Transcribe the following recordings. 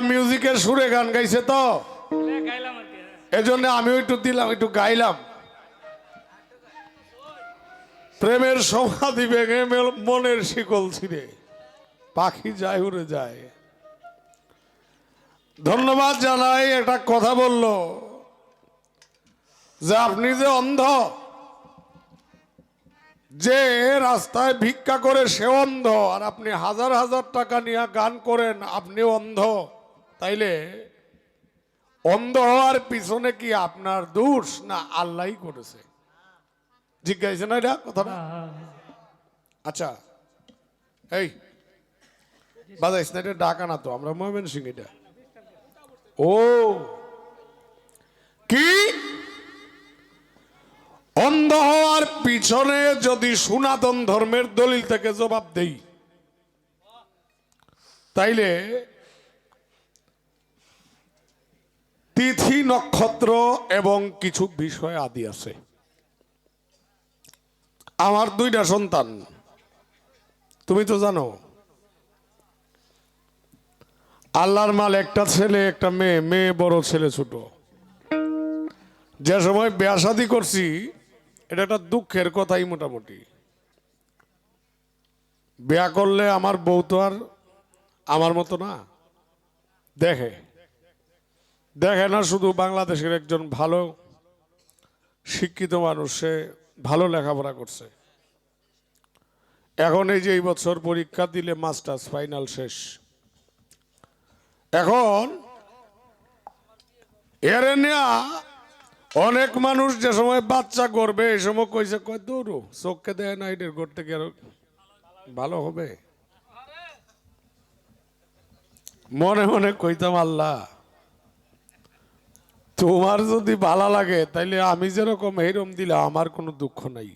মিউজিকের সুরে গান গাইছে তো। এজন্য আমিও একটু দিলাম, একটু গাইলাম। প্রেমের সমাধি ভেঙে মনের শিকল ছিঁড়ে। পাখি যায়, উড়ে যায়। ধন্যবাদ জানাই, একটা কথা বলল। যে আপনি যে অন্ধ যে রাস্তায় ভিক্ষা করে সে অন্ধ আর আপনি হাজার হাজার টাকা নিয়ে গান করেন আপনি অন্ধ। তাইলে অন্ধ হওয়ার পিছনে কি আপনার দোষ না আল্লাহ করেছে? জিজ্ঞাসা না এটা কথাটা? আচ্ছা এই বাজাইস না এটা ডাকা না তো আমরা ময়মেন সিং এটা। ও কি? অন্ধ হওয়ার পিছনে যদি সনাতন ধর্মের দলিল থেকে জবাব দেই, তাইলে তিথি নক্ষত্র এবং কিছু বিষয় আদি আছে। আমার দুইটা সন্তান, তুমি তো জানো, আল্লাহর মাল একটা ছেলে, একটা মেয়ে মেয়ে বড়, ছেলে ছোট। যে সময় বিয়াশাদি করছি এটা একটা দুঃখের কথাই মোটামুটি। বিয়া করলে আমার বউ তো আর আমার মতো না। দেখে। দেখে না শুধু বাংলাদেশের একজন ভালো শিক্ষিত মানুষ, সে ভালো লেখাপড়া করছে। এখন এই যে এই বছর পরীক্ষা দিলে মাস্টার্স, ফাইনাল শেষ। এখন এর নেয়া অনেক মানুষ যে সময় বাচ্চা করবে এই সময় কইছে কয় দৌড়ো, চোখকে দেয় না এটার করতে আরও ভালো হবে। মনে মনে কইতাম, আল্লাহ, তোমার যদি ভালো লাগে, তাইলে আমি যেরকম এইরকম দিলে আমার কোনো দুঃখ নাই।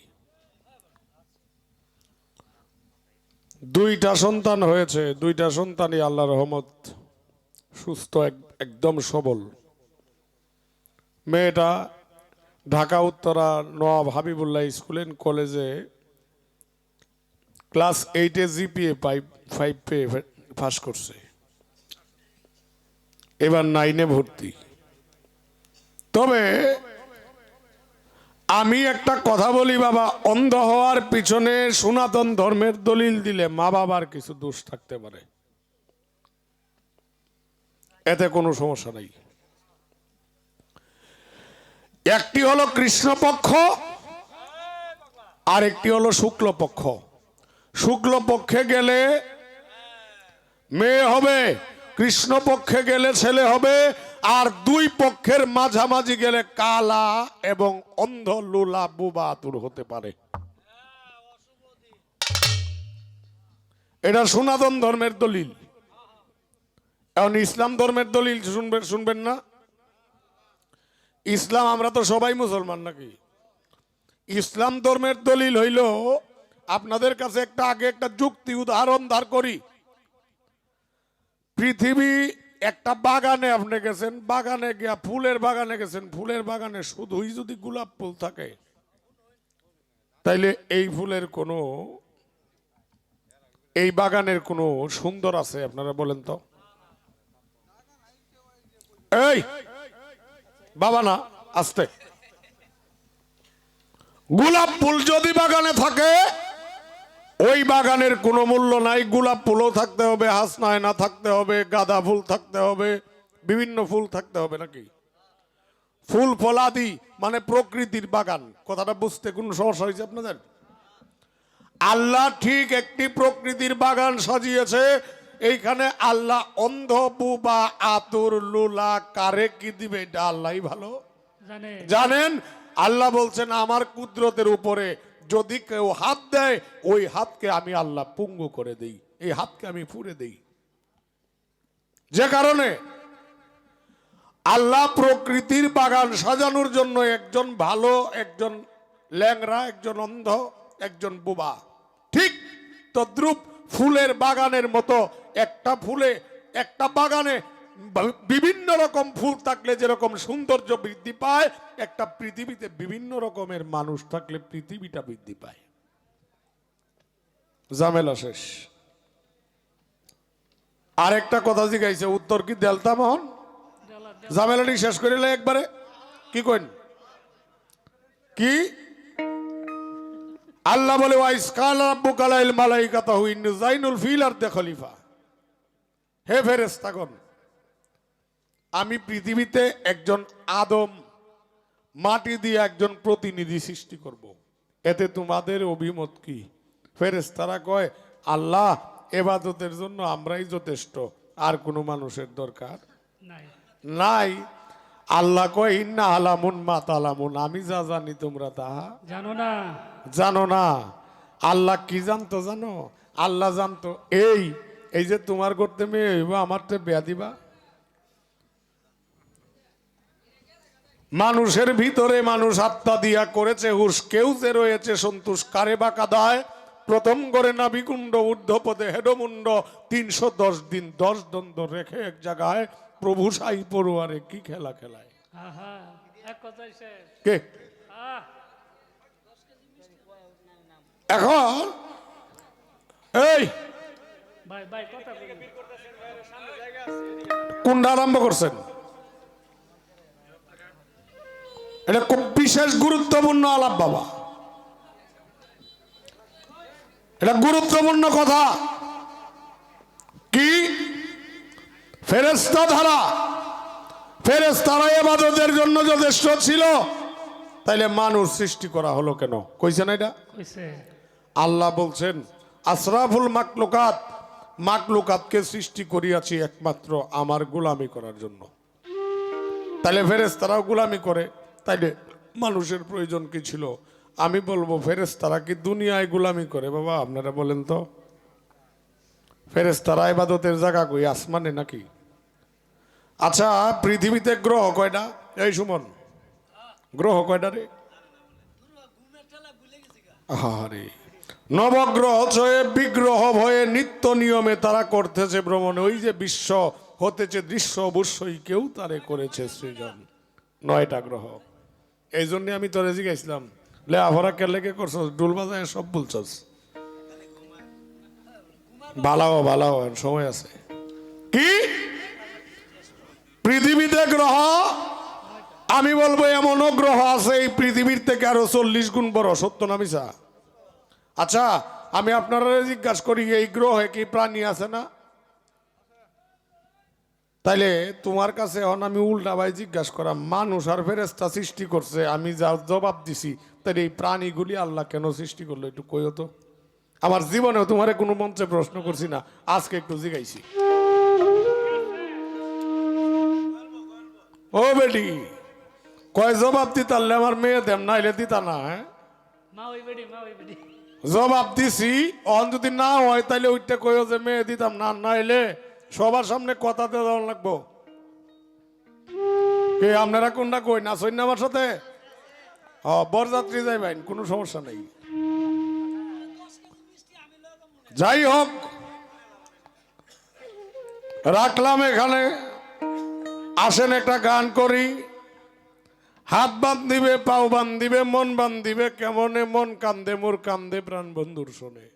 দুইটা সন্তান হয়েছে, দুইটা সন্তানই আল্লাহ রহমত, সুস্থ এক- একদম সবল। মেয়েটা ঢাকা, উত্তরা, নওয়াব হাবিবুল্লাহ স্কুল অ্যান্ড কলেজে ক্লাস এইটে জিপিএ ফাইভ ফাইভ পেয়ে পাস করছে। এবার নাইনে ভর্তি। তবে আমি একটা কথা বলি বাবা, অন্ধ হওয়ার পিছনে সনাতন ধর্মের দলিল দিলে মা বাবার কিছু দোষ থাকতে পারে। এতে কোনো সমস্যা নাই। একটি হলো কৃষ্ণপক্ষ আর একটি হলো শুক্লপক্ষ। শুক্লপক্ষে গেলে মেয়ে হবে কৃষ্ণ পক্ষে গেলে ছেলে হবে, আর দুই পক্ষের মাঝামাঝি গেলে কালা এবং অন্ধ লুলা বুবা আতুর হতে পারে। এটা সনাতন ধর্মের দলিল। এখন ইসলাম ধর্মের দলিল শুনবেন শুনবেন না? ইসলাম আমরা তো সবাই মুসলমান নাকি? ইসলাম ধর্মের দলিল হইল, আপনাদের কাছে একটা আগে একটা যুক্তি উদাহরণ ধার করি। পৃথিবী একটা বাগানে আপনি গেছেন, বাগানে গিয়া ফুলের বাগানে গেছেন, ফুলের বাগানে শুধুই যদি গোলাপ ফুল থাকে, তাইলে এই ফুলের কোনো, এই বাগানের কোনো সুন্দর আছে, আপনারা বলেন তো? এই! বাবা না, আস্তে। গোলাপ ফুল যদি বাগানে থাকে, ওই বাগানের কোনো মূল্য নাই। গোলাপ ফুলও থাকতে হবে হাসনায়না থাকতে হবে, গাঁদা ফুল থাকতে হবে, বিভিন্ন ফুল থাকতে হবে নাকি? ফুল ফলাদি মানে প্রকৃতির বাগান। কথাটা বুঝতে কোনো সমস্যা হয়েছে আপনাদের? আল্লাহ ঠিক একটি প্রকৃতির বাগান সাজিয়েছে এইখানে আল্লাহ অন্ধ বুবা আতুর লুলা কারে কি দিবে? এটা আল্লাহই ভালো। জানেন। আল্লাহ বলছেন আমার কুদরতের উপরে যদি কেউ হাত দেয় ওই হাতকে আমি আল্লাহ পুঙ্গু করে দেই। এই হাতকে আমি ফুরে দেই। যে কারণে আল্লাহ প্রকৃতির বাগান সাজানোর জন্য একজন ভালো একজন ল্যাংরা একজন অন্ধ একজন বুবা। ঠিক তদ্রুপ ফুলের বাগানের মতো। একটা ফুলে একটা বাগানে বিভিন্ন রকম ফুল থাকলে যেরকম সৌন্দর্য বৃদ্ধি পায় একটা পৃথিবীতে বিভিন্ন রকমের মানুষ থাকলে পৃথিবীটা বৃদ্ধি পায়। ঝামেলা শেষ। আর একটা কথা জিগাইছে উত্তর কি দেলতা মোহন? ঝামেলাটি শেষ করিলে একবারে? কি কইন? কি? আল্লাহ বলে ওয়াইস কালাইল মালাইকাতা হুইন জাইনুল ফিল আর দে খলিফা। হে ফেরেস্তাগণ আমি পৃথিবীতে একজন আদম মাটি দিয়ে একজন প্রতিনিধি সৃষ্টি করব। এতে তোমাদের অভিমত কি? ফেরেস্তারা কয় আল্লাহ এবাদতের জন্য আমরাই যথেষ্ট আর কোনো মানুষের দরকার নাই। নাই। আল্লাহ কয় ইন্না আলামুন মাত আলামুন আমি যা জানি তোমরা তাহা জানো না। জানো না। আল্লাহ কি জানতো জানো? আল্লাহ জানতো এই এই যে তোমার করতে মেয়ে হইব আমার তো বেয়া দিবা? মানুষের ভিতরে মানুষ আত্মা দিয়া করেছে হুস কেউ যে রয়েছে সন্তোষ কারে বা কাদায় প্রথম করে নাবিকুণ্ড ঊর্ধ্বপদে হেডমুণ্ড তিনশো দশ দিন দশ দ্বন্দ্ব রেখে এক জায়গায় প্রভু সাই পড়ুয়ারে কি খেলা খেলায়? কে? এখন এই কোনটা আরম্ভ করছেন। এটা খুব বিশেষ গুরুত্বপূর্ণ আলাপ বাবা। এটা গুরুত্বপূর্ণ কথা। কি? ফেরেস্তা ধারা ফেরেস্তারা এবাদতের জন্য যথেষ্ট ছিল। তাইলে মানুষ সৃষ্টি করা হলো কেন? কইছে না এটা? কইছে। আল্লাহ বলছেন আশরাফুল মাকলুকাত মাকলুকাতকে সৃষ্টি করিয়াছি একমাত্র আমার গোলামি করার জন্য। তাইলে ফেরেস তারাও গোলামি করে। তাইলে মানুষের প্রয়োজন কি ছিল? আমি বলব ফেরেস তারা কি দুনিয়ায় গোলামি করে? বাবা, আপনারা বলেন তো। ফেরেস তারা ইবাদতের জায়গা কই? আসমানে নাকি? আচ্ছা পৃথিবীতে গ্রহ কয়টা? এই সুমন, গ্রহ কয়টা রে? আহারে। নবগ্রহ ছয়ে বিগ্রহ ভয়ে নিত্য নিয়মে তারা করতেছে ভ্রমণ। ওই যে বিশ্ব হতেছে, দৃশ্য অবশ্যই কেউ তারে করেছে সৃজন। নয়টা গ্রহ। এই জন্য আমি তোরে জিজ্ঞাসলাম লে, আভরা কে লেগে করছস? ডুল বাজায় সব বলছস। বালাও বালাও সময় আছে। কি? পৃথিবীতে গ্রহ? আমি বলব, এমনও গ্রহ আছে এই পৃথিবীর থেকে আরও চল্লিশ গুণ বড়। সত্য না মিশা আচ্ছা আমি আপনারা জিজ্ঞাসা করি, এই গ্রহে কি প্রাণী আছে না? তাইলে তোমার কাছে এখন আমি উল্টা ভাই জিজ্ঞাসা করা মানুষ আর ফেরেস্তা সৃষ্টি করছে আমি যা জবাব দিছি তাহলে এই প্রাণীগুলি আল্লাহ কেন সৃষ্টি করল একটু কইও তো? আমার জীবনেও তোমারে কোনো মঞ্চে প্রশ্ন করছি না আজকে একটু জিগাইছি। ও বেটি কয় জবাব দিতালে আমার মেয়ে দেম নাইলে দিতা না হ্যাঁ? জবাব দিছি অন যদি না হয় তাহলে ওইটা কইও যে মেয়ে দিতাম না নাইলে সবার সামনে কথা দেওয়া লাগবো। কে আপনারা কোনটা কই না সৈন্য আমার সাথে? হ বরযাত্রী যাইবেন কোনো সমস্যা নেই। যাই হোক রাখলাম এখানে। আসেন একটা গান করি। হাত বান্ধিবে পাও বান্ধিবে মন বান্ধিবে কেমনে মন কান্দে মোর কান্দে প্রাণ বন্ধুর শোনে।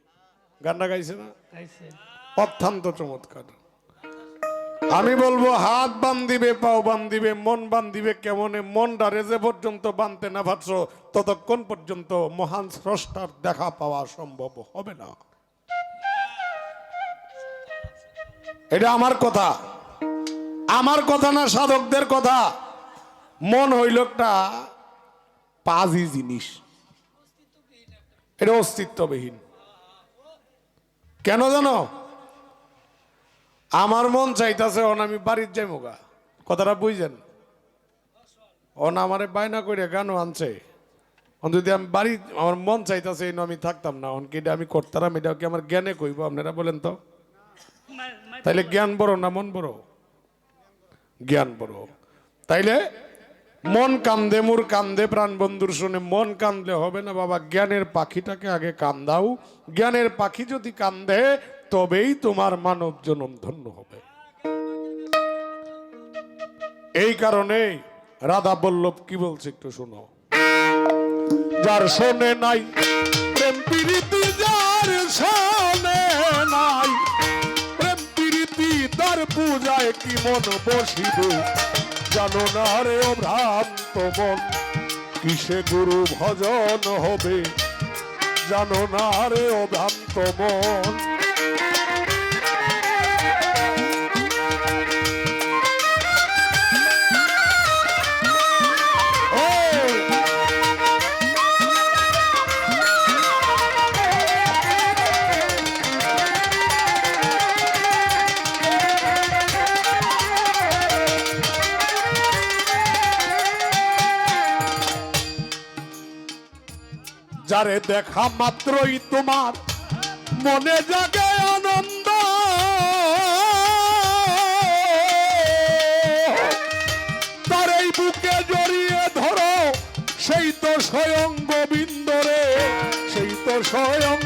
গানটা গাইছে না? অত্যন্ত চমৎকার। আমি বলব, হাত বান্ধিবে, পাও বান্ধিবে, মন বান্ধিবে কেমনে? মন ডারে যে পর্যন্ত বানতে না পারছ, ততক্ষণ পর্যন্ত মহান স্রষ্টার দেখা পাওয়া সম্ভব হবে না। এটা আমার কথা। আমার কথা না সাধকদের কথা। মন হইল একটা পাজি জিনিস। এটা অস্তিত্ববিহীন। কেন জানো? আমার মন চাইতেছে, অন, আমি বাড়ির যাই মোগা কথাটা বুঝছেন অন, আমারে বায়না করে গান আনছে। অন, যদি আমি বাড়ি, আমার মন চাইতেছে, এই আমি থাকতাম না। অন, কি এটা আমি করতাম? এটা কি আমার জ্ঞানে কইব আপনারা বলেন তো? তাইলে জ্ঞান বড় না মন বড়? জ্ঞান বড়। তাইলে মন কান্দে, মোর কান্দে, প্রাণ বন্ধুর শুনে মন কান্দলে হবে না, বাবা। জ্ঞানের পাখিটাকে আগে কান্দাও। জ্ঞানের পাখি যদি কান্দে তবেই তোমার মানব জনম ধন্য হবে। এই কারণে রাধা বল্লভ কি বলছে একটু শোনো। যার শোনে নাই যার শোনে নাই, প্রেম প্রীতি পূজায় কি মন বসিবে? জানো না রে ভ্রান্ত মন, কিসে গুরু ভজন হবে? জানো না রে ও ভ্রান্ত মন যারে দেখা মাত্রই তোমার মনে জাগে আনন্দ। তার এই বুকে জড়িয়ে ধরো, সেই তো স্বয়ং গোবিন্দ রে, সেই তো স্বয়ং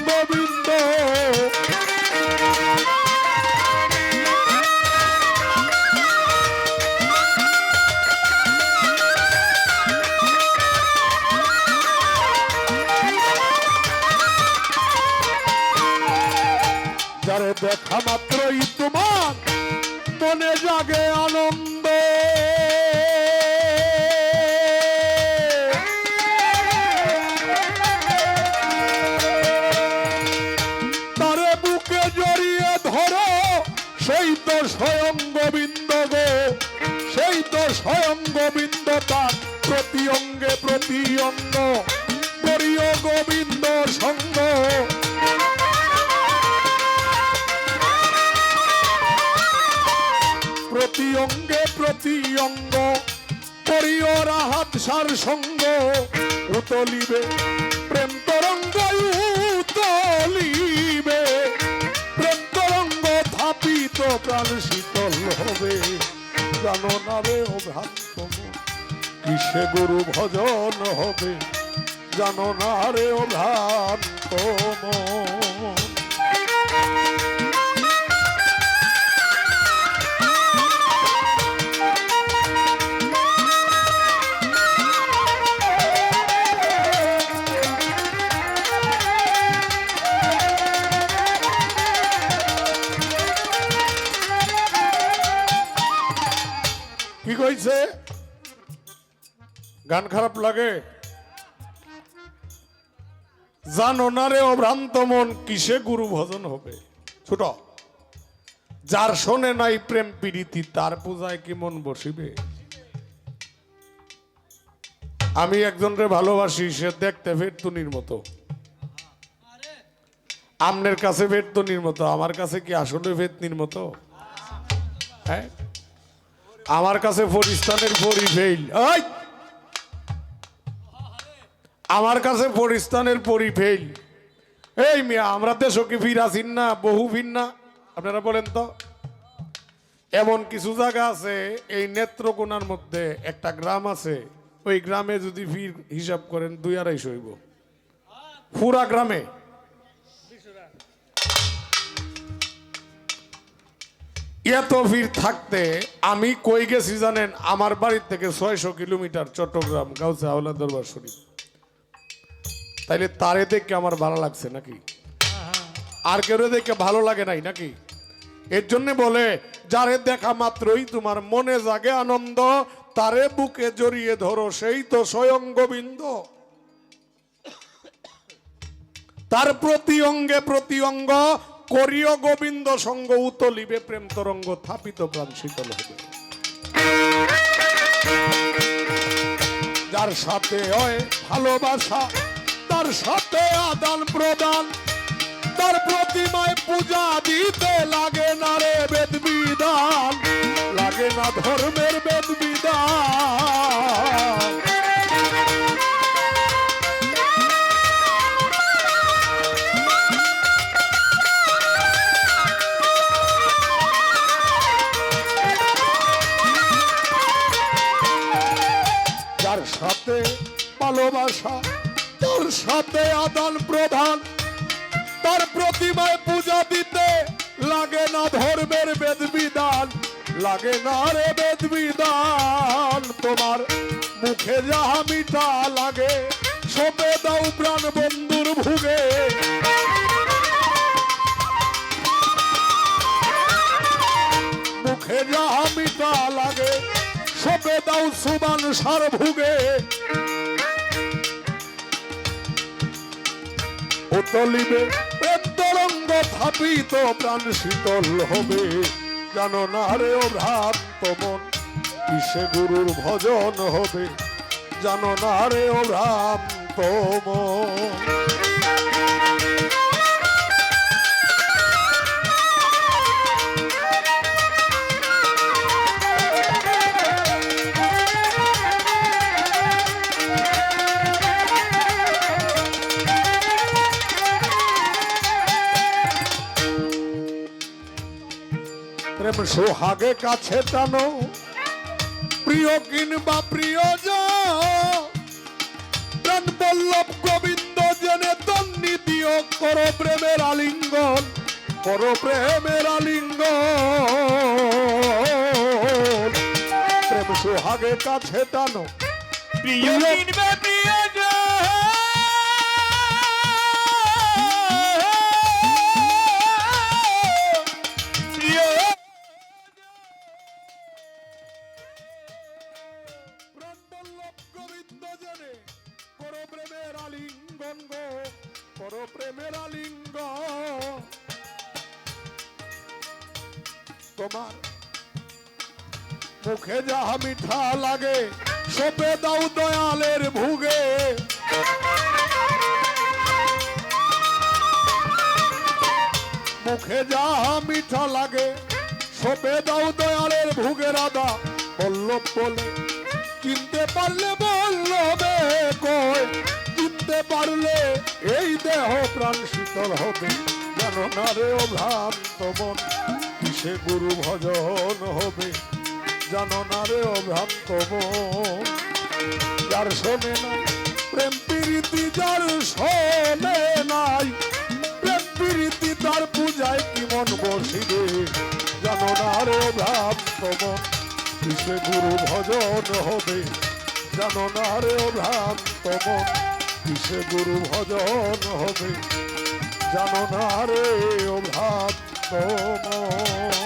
মাত্রই তোমার মনে জাগে আনন্দ। তারে বুকে জড়িয়ে ধরো, সেই তো স্বয়ং গোবিন্দ গো। সেই তো স্বয়ং গোবিন্দ তার প্রতি অঙ্গে প্রতি অঙ্গ করিও গোবিন্দ সঙ্গ। প্রতি অঙ্গে প্রতি অঙ্গ করিও রাহাত সার সঙ্গ। উতলিবে প্রেম তরঙ্গ উতলিবে। প্রেম তরঙ্গ থাপিত প্রাণ শীতল হবে। জানো না রে ও ভ্রান্ত মন, কিসে গুরু ভজন হবে? জানো না রে ও কইছে? গান খারাপ লাগে? জানো না রে অভ্রান্ত মন, কিসে গুরু ভজন হবে? ছোট, যার শোনে নাই প্রেম পীড়িতি তার পূজায় কি মন বসিবে? আমি একজনরে ভালোবাসি, সে দেখতে ভেটতুনির মতো। আমনের কাছে ভেটতুনির মতো, আমার কাছে কি আসলে ভেতনির মতো? হ্যাঁ? আমার কাছে ফরিস্তানের পরি ওই আমার কাছে ফরিস্তানের পরি ফেইল এই মিয়া, আমরা দেশও কি ফির আসিন না? বহু ফির না? আপনারা বলেন তো। এমন কিছু জায়গা আছে, এই নেত্রকোনার মধ্যে একটা গ্রাম আছে। ওই গ্রামে যদি ফির হিসাব করেন, দুই আড়াইশো হইব। পুরা গ্রামে। এত ভিড় থাকতে আমি কই গেছি জানেন? আমার বাড়ির থেকে ছয়শো কিলোমিটার চট্টগ্রাম গাউসে হাওলা দরবার শরীফ। তাইলে তারে দেখে আমার ভালো লাগছে নাকি? আর কেউ দেখে ভালো লাগে নাই নাকি? এর জন্য বলে, যারে দেখা মাত্রই তোমার মনে জাগে আনন্দ, তারে বুকে জড়িয়ে ধরো সেই তো স্বয়ং গোবিন্দ। তার প্রতি অঙ্গে প্রতি অঙ্গ করিও গোবিন্দ সঙ্গ উতলিবে প্রেম তরঙ্গ থাপিত প্রাণ শীতল হবে যার সাথে হয় ভালোবাসা, তার সাথে আদান প্রদান, তার প্রতিমায় পূজা দিতে লাগে না রে বেদ বিধান লাগে না ধর্মের বেদ সাথে আদান প্রদান। তার প্রতিমায় পূজা দিতে লাগে না ধর্মের বেদ বিধান লাগে না রে বেদ বিধান তোমার মুখে যাহা মিঠা লাগে, সপে দাও প্রাণ বন্ধুর ভুগে। মুখ যাহা মিঠা লাগে সবে দাও সুবান সার ভুগে প্রেম তরঙ্গ থাপিত প্রাণ শীতল হবে। জানো না রে ও ভ্রান্ত মন, কিসে গুরুর ভজন হবে? জানো না রে ও ভ্রান্ত মন। সোহাগে কাছে টানো। প্রিয় কিংবা প্রিয় প্রাণ বল্লভ গোবিন্দ জেনে তন্নি দিও, করো প্রেমের আলিঙ্গন, করো প্রেমের আলিঙ্গন। প্রেম সোহাগে কাছে টানো। প্রিয় কিনবে প্রিয় তোমার। মুখে যাহা মিঠা লাগে, সপে দাও দয়ালের ভুগে। মুখে যাহা মিঠা লাগে, সপে দাও দয়ালের ভুগে রাধা। বল্লভ বলে, চিনতে পারলে বল্লবে কয় চিনতে পারলে এই দেহ প্রাণ শীতল হবে। জানো না রে ভ্রান্ত মন। কিসে গুরু ভজন হবে, জানো না রে ও ভ্রান্ত মন। যার শোনে না প্রেম প্রীতি যার শোনে নাই। প্রেম প্রীতি তার পূজায় কি মন বসিবে, জানো না রে ভ্রান্ত মন। কিসে গুরু ভজন হবে, জানো না রে ভ্রান্ত মন। কিসে গুরু ভজন হবে, জানো না রে ভ্রান্ত মন